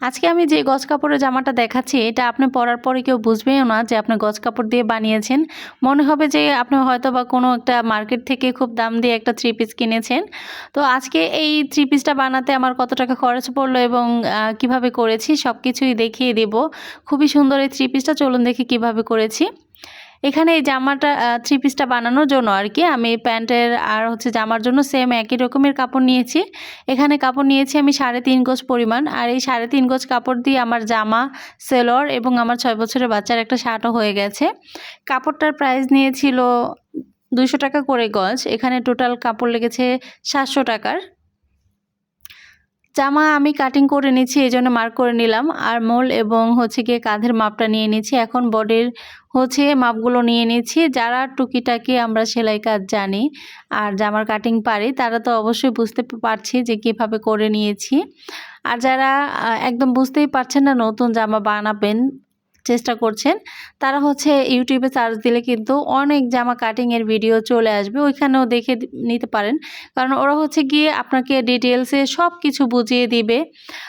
আজকে আমি যে গজ কাপড়ের জামাটা দেখাচ্ছি, এটা আপনি পরার পরে কেউ বুঝবেও না যে আপনি গজ কাপড় দিয়ে বানিয়েছেন। মনে হবে যে আপনি হয়তো বা কোনো একটা মার্কেট থেকে খুব দাম দিয়ে একটা থ্রি পিস কিনেছেন। তো আজকে এই থ্রি পিসটা বানাতে আমার কত টাকা খরচ পড়ল এবং কীভাবে করেছি সব কিছুই দেখিয়ে দেব। খুবই সুন্দর এই থ্রি পিসটা চলুন দেখি কীভাবে করেছি। এখানে এই জামাটা থ্রি পিসটা বানানোর জন্য আর কি, আমি প্যান্টের আর হচ্ছে জামার জন্য সেম একই রকমের কাপড় নিয়েছি। এখানে কাপড় নিয়েছি আমি সাড়ে তিন গজ পরিমাণ, আর এই সাড়ে তিন গজ কাপড় দিয়ে আমার জামা সেলর এবং আমার ছয় বছরের বাচ্চার একটা শার্টও হয়ে গেছে। কাপড়টার প্রাইস নিয়েছিল দুইশো টাকা করে গজ, এখানে টোটাল কাপড় লেগেছে সাতশো টাকার। জামা আমি কাটিং করে নিয়েছি, এই জন্য মার্ক করে নিলাম। আর মোল এবং হচ্ছে গিয়ে কাঁধের মাপটা নিয়ে নিচ্ছি এখন বডির হচ্ছে মাপগুলো নিয়ে নিচ্ছি যারা টুকিটাকি আমরা সেলাই কাজ জানি আর জামার কাটিং পারি, তারা তো অবশ্যই বুঝতে পারছি যে কীভাবে করে নিয়েছি। আর যারা একদম বুঝতেই পারছেন না নতুন জামা বানাবেন চেষ্টা করছেন, তারা হচ্ছে ইউটিউবে সার্চ দিলে কিন্তু অনেক জামা কাটিংয়ের ভিডিও চলে আসবে, ওইখানেও দেখে নিতে পারেন। কারণ ওরা হচ্ছে গিয়ে আপনাকে ডিটেলসে সব কিছু বুঝিয়ে দিবে।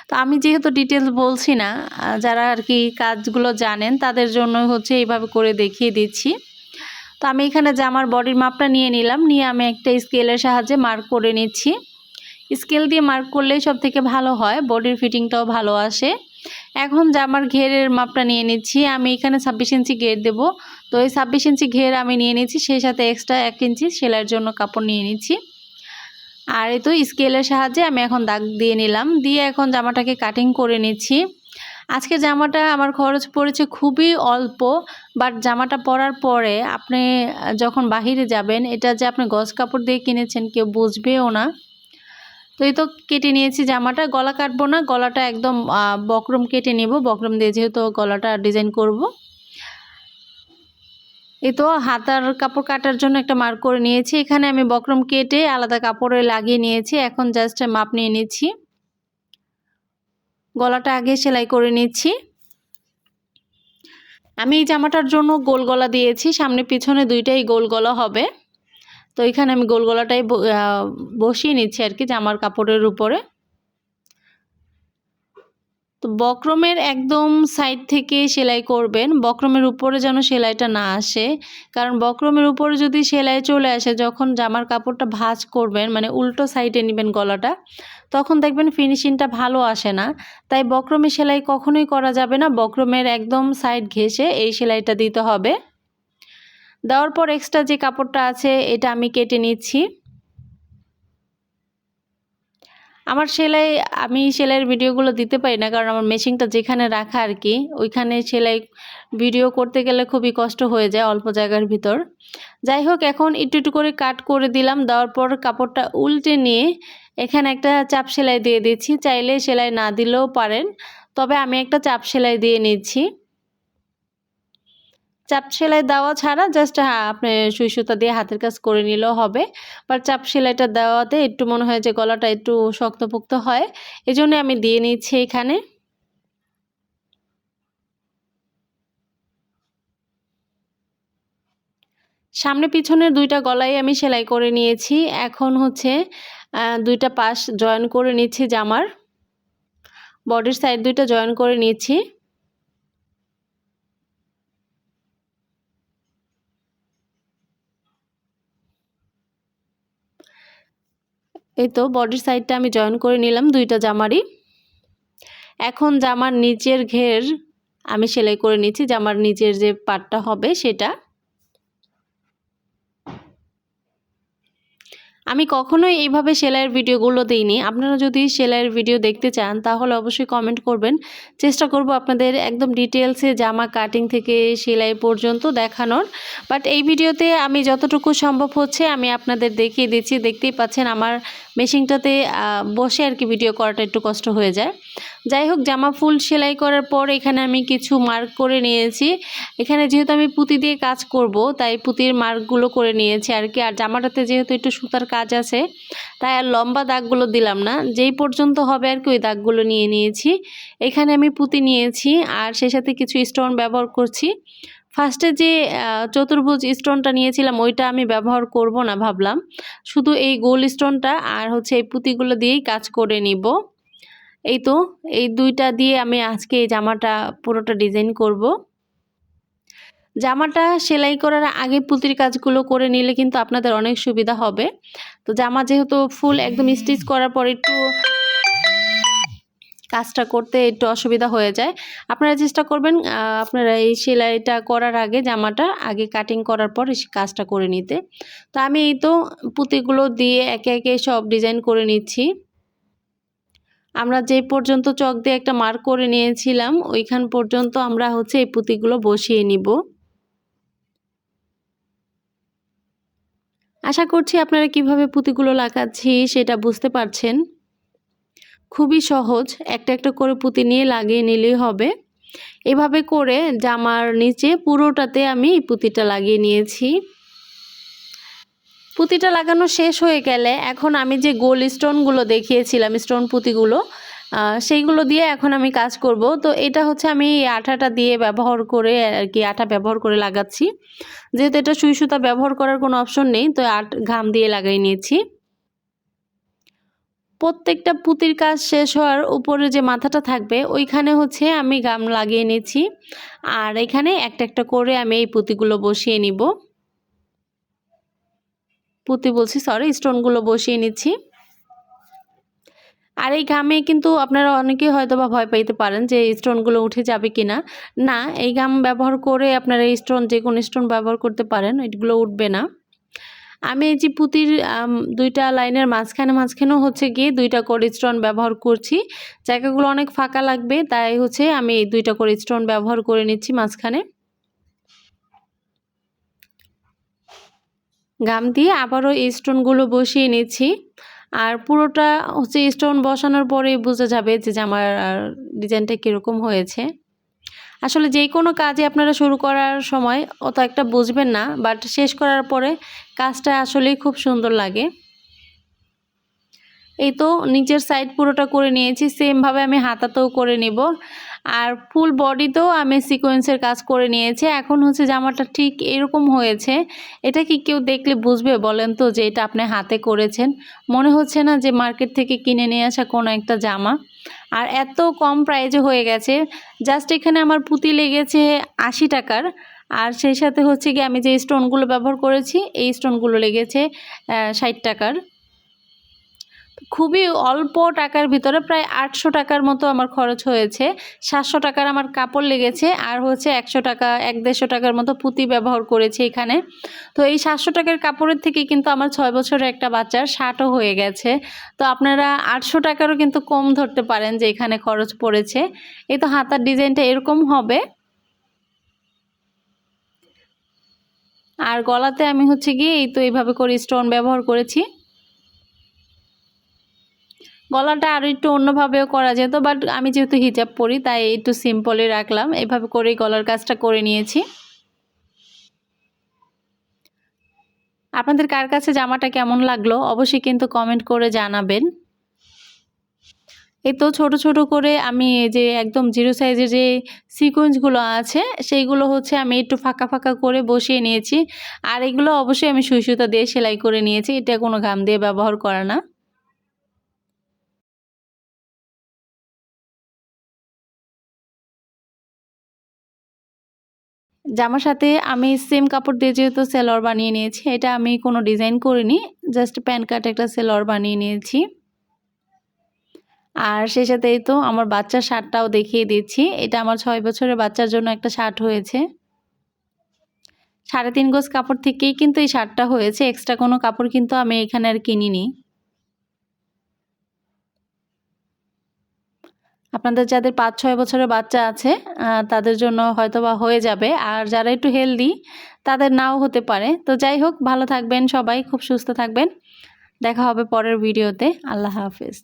তো আমি যেহেতু ডিটেলস বলছি না যারা আর কি কাজগুলো জানেন, তাদের জন্য হচ্ছে এইভাবে করে দেখিয়ে দিচ্ছি। তো আমি এখানে জামার বডির মাপটা নিয়ে নিলাম, নিয়ে আমি একটা স্কেলের সাহায্যে মার্ক করে নিচ্ছি। স্কেল দিয়ে মার্ক করলেই সব থেকে ভালো হয় বডির ফিটিংটাও ভালো আসে। এখন জামার ঘেরের মাপটা নিয়ে নিচ্ছি, আমি এখানে ছাব্বিশ ইঞ্চি ঘের দেবো। তো এই ছাব্বিশ ইঞ্চি ঘের আমি নিয়ে নিচ্ছি, সেই সাথে এক্সট্রা এক ইঞ্চি সেলাইয়ের জন্য কাপড় নিয়ে নিচ্ছি। আর এই তো স্কেলের সাহায্যে আমি এখন দাগ দিয়ে নিলাম, দিয়ে এখন জামাটাকে কাটিং করে নিচ্ছি। আজকে জামাটা আমার খরচ পড়েছে খুবই অল্প বাট জামাটা পরার পরে আপনি যখন বাহিরে যাবেন, এটা যে আপনি গজ কাপড় দিয়ে কিনেছেন কেউ বুঝবেও না। তো এই তো কেটে নিয়েছি জামাটা। গলা কাটবো না, গলাটা একদম বক্রম কেটে নেব। বক্রম দিয়ে যেহেতু গলাটা ডিজাইন করব। এই তো হাতার কাপড় কাটার জন্য একটা মার্ক করে নিয়েছি। এখানে আমি বক্রম কেটে আলাদা কাপড়ে লাগিয়ে নিয়েছি। এখন জাস্ট মাপ নিয়ে নিচ্ছি। গলাটা আগে সেলাই করে নিচ্ছি। আমি এই জামাটার জন্য গোল গলা দিয়েছি। সামনে পিছনে দুইটাই গোল গলা হবে। তো এখানে আমি গোল গলাটাই বসিয়ে নিচ্ছি আর কি জামার কাপড়ের উপরে। তো বক্রমের একদম সাইড থেকে সেলাই করবেন, বক্রমের উপরে যেন সেলাইটা না আসে। কারণ বক্রমের উপরে যদি সেলাই চলে আসে, যখন জামার কাপড়টা ভাঁজ করবেন মানে উল্টো সাইডে নেবেন গলাটা, তখন দেখবেন ফিনিশিংটা ভালো আসে না। তাই বক্রমে সেলাই কখনোই করা যাবে না, বক্রমের একদম সাইড ঘেঁষে এই সেলাইটা দিতে হবে। দেওয়ার পর এক্সট্রা যে কাপড়টা আছে, এটা আমি কেটে নিচ্ছি। আমার সেলাই, আমি সেলাইয়ের ভিডিওগুলো দিতে পারি না, কারণ আমার মেশিনটা যেখানে রাখা আর কি ওইখানে সেলাই ভিডিও করতে গেলে খুবই কষ্ট হয়ে যায় অল্প জায়গার ভিতর। যাই হোক, এখন একটু একটু করে কাট করে দিলাম, দেওয়ার পর কাপড়টা উল্টে নিয়ে এখানে একটা চাপ সেলাই দিয়ে দিচ্ছি। চাইলে সেলাই না দিলেও পারেন, তবে আমি একটা চাপ সেলাই দিয়ে নিচ্ছি। চাপ সেলাই দেওয়া ছাড়া জাস্ট হ্যাঁ আপনি সুই সুতা দিয়ে হাতের কাজ করে নিলেও হবে। বাট চাপ সেলাইটা দেওয়াতে একটু মনে হয় যে গলাটা একটু শক্তপোক্ত হয়। এই জন্য আমি দিয়ে নিচ্ছি এখানে। সামনে পিছনের দুইটা গলাই আমি সেলাই করে নিয়েছি। এখন হচ্ছে দুইটা পাশ জয়েন করে নিচ্ছি জামার। বডির সাইড দুইটা জয়েন করে নিচ্ছি। এই তো বডির সাইডটা আমি জয়েন করে নিলাম দুইটা জামারই। এখন জামার নিচের ঘের আমি সেলাই করে নিচ্ছি, জামার নিচের যে পাটটা হবে সেটা। আমি কখনোই এইভাবে সেলাইয়ের ভিডিওগুলো দিইনি। আপনারা যদি সেলাইয়ের ভিডিও দেখতে চান, তাহলে অবশ্যই কমেন্ট করবেন। চেষ্টা করব আপনাদের একদম ডিটেলসে জামা কাটিং থেকে সেলাই পর্যন্ত দেখানোর। বাট এই ভিডিওতে আমি যতটুকু সম্ভব হচ্ছে, আমি আপনাদের দেখিয়ে দিচ্ছি। দেখতেই পাচ্ছেন আমার মেশিনটাতে বসে আর কি ভিডিও করাটা একটু কষ্ট হয়ে যায়। যাই হোক, জামা ফুল সেলাই করার পর এখানে আমি কিছু মার্ক করে নিয়েছি। এখানে যেহেতু আমি পুঁতি দিয়ে কাজ করব, তাই পুঁতির মার্কগুলো করে নিয়েছি আর কি। আর জামাটাতে যেহেতু একটু সুতার কাজ আছে, তাই আর লম্বা দাগগুলো দিলাম না। যেই পর্যন্ত হবে আর কি, ওই দাগগুলো নিয়ে নিয়েছি। এখানে আমি পুঁতি নিয়েছি আর সেই সাথে কিছু স্টোন ব্যবহার করছি। ফার্স্টে যে চতুর্ভুজ স্টোনটা নিয়েছিলাম, ওইটা আমি ব্যবহার করব না ভাবলাম। শুধু এই গোল স্টোনটা আর হচ্ছে এই পুঁতিগুলো দিয়েই কাজ করে নিব। এই তো, এই দুইটা দিয়ে আমি আজকে এই জামাটা পুরোটা ডিজাইন করব। জামাটা সেলাই করার আগে পুঁতির কাজগুলো করে নিলে কিন্তু আপনাদের অনেক সুবিধা হবে। তো জামা যেহেতু ফুল একদম স্টিচ করার পর একটু কাজটা করতে একটু অসুবিধা হয়ে যায়। আপনারা চেষ্টা করবেন আপনারা এই সেলাইটা করার আগে, জামাটা আগে কাটিং করার পর কাজটা করে নিতে। তো আমি এই তো পুঁতিগুলো দিয়ে একে একে সব ডিজাইন করে নিচ্ছি। আমরা যে পর্যন্ত চক দিয়ে একটা মার্ক করে নিয়েছিলাম, ওইখান পর্যন্ত আমরা হচ্ছে এই পুঁতিগুলো বসিয়ে নিব। আশা করছি আপনারা কীভাবে পুঁতিগুলো লাগাচ্ছি সেটা বুঝতে পারছেন। খুবই সহজ। একটা একটা করে পুঁতি নিয়ে লাগিয়ে নিলেই হবে। এভাবে করে জামার নিচে পুরোটাতে আমি পুঁতিটা লাগিয়ে নিয়েছি। পুঁতিটা লাগানো শেষ হয়ে গেলে এখন আমি যে গোল স্টোনগুলো দেখিয়েছিলাম, স্টোন পুঁতিগুলো সেইগুলো দিয়ে এখন আমি কাজ করব। তো এটা হচ্ছে আমি আঠাটা দিয়ে ব্যবহার করে আর কি, আঠা ব্যবহার করে লাগাচ্ছি। যেহেতু এটা সুই সুতা ব্যবহার করার কোনো অপশন নেই, তো আট ঘাম দিয়ে লাগাই নিয়েছি। প্রত্যেকটা পুঁতির কাজ শেষ হওয়ার উপরে যে মাথাটা থাকবে, ওইখানে হচ্ছে আমি গাম লাগিয়ে নিয়েছি। আর এখানে একটা একটা করে আমি এই পুঁতিগুলো বসিয়ে নিব। পুঁতি বলছি সরি স্টোনগুলো বসিয়ে নিচ্ছি। আর এই গামে কিন্তু আপনারা অনেকেই হয়তো বা ভয় পাইতে পারেন যে স্টোনগুলো উঠে যাবে কি না না এই গাম ব্যবহার করে আপনারা স্টোন যে কোনো স্টোন ব্যবহার করতে পারেন, এগুলো উঠবে না। আমি এই যে পুঁতির দুইটা লাইনের মাঝখানে মাঝখানেও হচ্ছে গিয়ে দুইটা করে স্টোন ব্যবহার করছি। জায়গাগুলো অনেক ফাঁকা লাগবে, তাই হচ্ছে আমি দুইটা করে স্টোন ব্যবহার করে নিচ্ছি মাঝখানে। গাম দিয়ে আবারও এই স্টোনগুলো বসিয়ে নিচ্ছি। আর পুরোটা হচ্ছে স্টোন বসানোর পরেই বোঝা যাবে যে আমার ডিজাইনটা কীরকম হয়েছে। আসলে যে কোনো কাজে আপনারা শুরু করার সময় অত একটা বুঝবেন না বাট শেষ করার পরে কাজটা আসলেই খুব সুন্দর লাগে। এই তো নিচের সাইড পুরোটা করে নিয়েছি সেমভাবে আমি হাতাতেও করে নেব। আর ফুল বডিতেও আমি সিকোয়েন্সের কাজ করে নিয়েছি। এখন হচ্ছে জামাটা ঠিক এরকম হয়েছে, এটা কি কেউ দেখলে বুঝবে বলেন তো যে এটা আপনি হাতে করেছেন? মনে হচ্ছে না যে মার্কেট থেকে কিনে নিয়ে আসা কোনো একটা জামা। আর এত কম প্রাইজে হয়ে গেছে জাস্ট এখানে আমার পুঁতি লেগেছে আশি টাকার। আর সেই সাথে হচ্ছে কি আমি যে স্টোনগুলো ব্যবহার করেছি, এই স্টোনগুলো লেগেছে ষাট টাকার। খুবই অল্প টাকার ভিতরে প্রায় আটশো টাকার মতো আমার খরচ হয়েছে। সাতশো টাকার আমার কাপড় লেগেছে আর হচ্ছে একশো টাকা, এক দেড়শো টাকার মতো পুঁতি ব্যবহার করেছি এখানে। তো এই সাতশো টাকার কাপড়ের থেকে কিন্তু আমার ছয় বছরের একটা বাচ্চার শার্টও হয়ে গেছে। তো আপনারা আটশো টাকারও কিন্তু কম ধরতে পারেন যে এখানে খরচ পড়েছে। এই তো হাতার ডিজাইনটা এরকম হবে। আর গলাতে আমি হচ্ছে গিয়ে এই তো এইভাবে করে স্টোন ব্যবহার করেছি। গলাটা আরও একটু অন্যভাবেও করা যেত বাট আমি যেহেতু হিজাব পরি, তাই একটু সিম্পলই রাখলাম। এভাবে করেই গলার কাজটা করে নিয়েছি। আপনাদের কার কাছে জামাটা কেমন লাগল, অবশ্যই কিন্তু কমেন্ট করে জানাবেন। এই তো ছোট ছোট করে আমি যে একদম জিরো সাইজের যে সিকোয়েন্সগুলো আছে, সেইগুলো হচ্ছে আমি একটু ফাঁকা ফাঁকা করে বসিয়ে নিয়েছি। আর এগুলো অবশ্যই আমি সুই সুতা দিয়ে সেলাই করে নিয়েছি, এটা কোনো ঘাম দিয়ে ব্যবহার করা না। জামার সাথে আমি সেম কাপড় দিয়ে যেহেতু সেলর বানিয়ে নিয়েছি, এটা আমি কোনো ডিজাইন করিনি জাস্ট প্যান কাট একটা সেলর বানিয়ে নিয়েছি। আর সেই সাথেই তো আমার বাচ্চার শার্টটাও দেখিয়ে দিচ্ছি, এটা আমার ছয় বছরের বাচ্চার জন্য একটা শার্ট হয়েছে। সাড়ে তিন গোজ কাপড় থেকেই কিন্তু এই শার্টটা হয়েছে এক্সট্রা কোনো কাপড় কিন্তু আমি এখানে আর কিনিনি। আপনাদের যাদের পাঁচ, ছয় বছরের বাচ্চা আছে তাদের জন্য হয়তো বা হয়ে যাবে। আর যারা একটু হেলদি তাদের নাও হতে পারে। তো যাই হোক, ভালো থাকবেন সবাই, খুব সুস্থ থাকবেন। দেখা হবে পরের ভিডিওতে আল্লাহ হাফেজ।